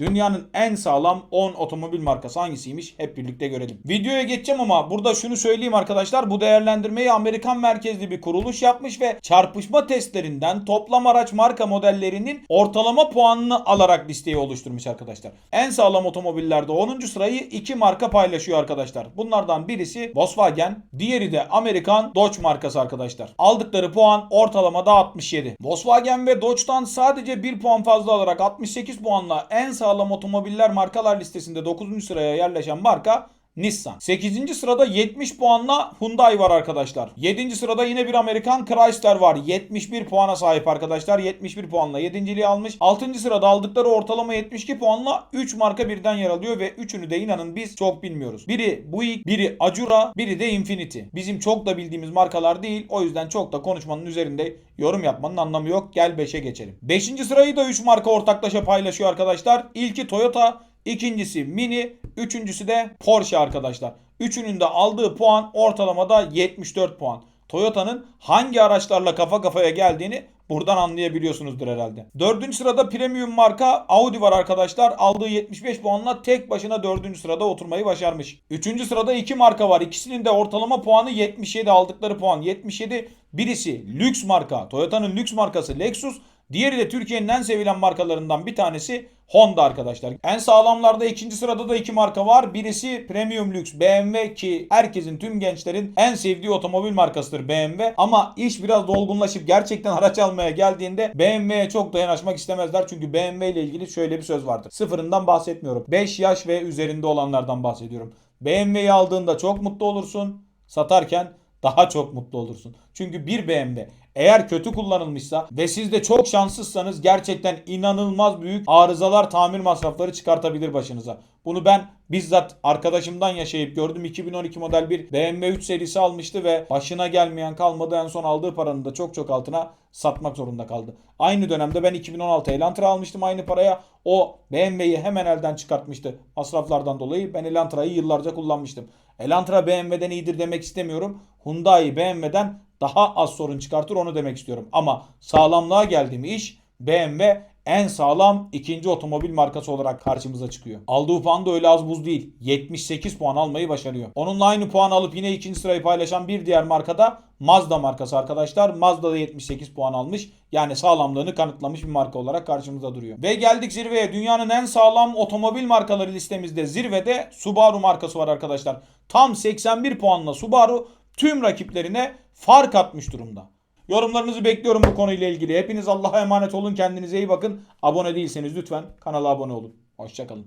Dünyanın en sağlam 10 otomobil markası hangisiymiş? Hep birlikte görelim. Videoya geçeceğim ama burada şunu söyleyeyim arkadaşlar. Bu değerlendirmeyi Amerikan merkezli bir kuruluş yapmış ve çarpışma testlerinden toplam araç marka modellerinin ortalama puanını alarak listeyi oluşturmuş arkadaşlar. En sağlam otomobillerde 10. sırayı iki marka paylaşıyor arkadaşlar. Bunlardan birisi Volkswagen, diğeri de Amerikan Dodge markası arkadaşlar. Aldıkları puan ortalamada 67. Volkswagen ve Dodge'dan sadece 1 puan fazla alarak 68 puanla en sağlam otomobiller markalar listesinde 9. sıraya yerleşen marka Nissan. 8. sırada 70 puanla Hyundai var arkadaşlar. 7. sırada yine bir Amerikan Chrysler var. 71 puana sahip arkadaşlar. 71 puanla 7. almış. 6. sırada aldıkları ortalama 72 puanla 3 marka birden yer alıyor ve üçünü de inanın biz çok bilmiyoruz. Biri Buick, biri Acura, biri de Infiniti. Bizim çok da bildiğimiz markalar değil. O yüzden çok da konuşmanın üzerinde yorum yapmanın anlamı yok. Gel 5'e geçelim. 5. sırayı da 3 marka ortaklaşa paylaşıyor arkadaşlar. İlki Toyota, İkincisi Mini, üçüncüsü de Porsche arkadaşlar. Üçünün de aldığı puan ortalamada 74 puan. Toyota'nın hangi araçlarla kafa kafaya geldiğini buradan anlayabiliyorsunuzdur herhalde. Dördüncü sırada premium marka Audi var arkadaşlar. Aldığı 75 puanla tek başına dördüncü sırada oturmayı başarmış. Üçüncü sırada iki marka var. İkisinin de ortalama puanı 77 aldıkları puan 77. Birisi lüks marka. Toyota'nın lüks markası Lexus. Diğeri de Türkiye'nin en sevilen markalarından bir tanesi Honda arkadaşlar. En sağlamlarda ikinci sırada da iki marka var. Birisi Premium Lüks BMW ki herkesin tüm gençlerin en sevdiği otomobil markasıdır BMW. Ama iş biraz dolgunlaşıp gerçekten araç almaya geldiğinde BMW'ye çok da yanaşmak istemezler. Çünkü BMW ile ilgili şöyle bir söz vardır. Sıfırından bahsetmiyorum. 5 yaş ve üzerinde olanlardan bahsediyorum. BMW'yi aldığında çok mutlu olursun. Satarken daha çok mutlu olursun. Çünkü bir BMW eğer kötü kullanılmışsa ve siz de çok şanssızsanız gerçekten inanılmaz büyük arızalar tamir masrafları çıkartabilir başınıza. Bunu ben bizzat arkadaşımdan yaşayıp gördüm. 2012 model bir BMW 3 serisi almıştı ve başına gelmeyen kalmadı. En son aldığı paranın da çok çok altına satmak zorunda kaldı. Aynı dönemde ben 2016 Elantra almıştım aynı paraya. O BMW'yi hemen elden çıkartmıştı masraflardan dolayı. Ben Elantra'yı yıllarca kullanmıştım. Elantra BMW'den iyidir demek istemiyorum. Hyundai BMW'den daha az sorun çıkartır onu demek istiyorum. Ama sağlamlığa geldiğim iş BMW en sağlam ikinci otomobil markası olarak karşımıza çıkıyor. Aldığı puan da öyle az buz değil. 78 puan almayı başarıyor. Onunla aynı puan alıp yine ikinci sırayı paylaşan bir diğer markada Mazda markası arkadaşlar. Mazda da 78 puan almış. Yani sağlamlığını kanıtlamış bir marka olarak karşımıza duruyor. Ve geldik zirveye. Dünyanın en sağlam otomobil markaları listemizde zirvede Subaru markası var arkadaşlar. Tam 81 puanla Subaru tüm rakiplerine fark atmış durumda. Yorumlarınızı bekliyorum bu konuyla ilgili. Hepiniz Allah'a emanet olun. Kendinize iyi bakın. Abone değilseniz lütfen kanala abone olun. Hoşçakalın.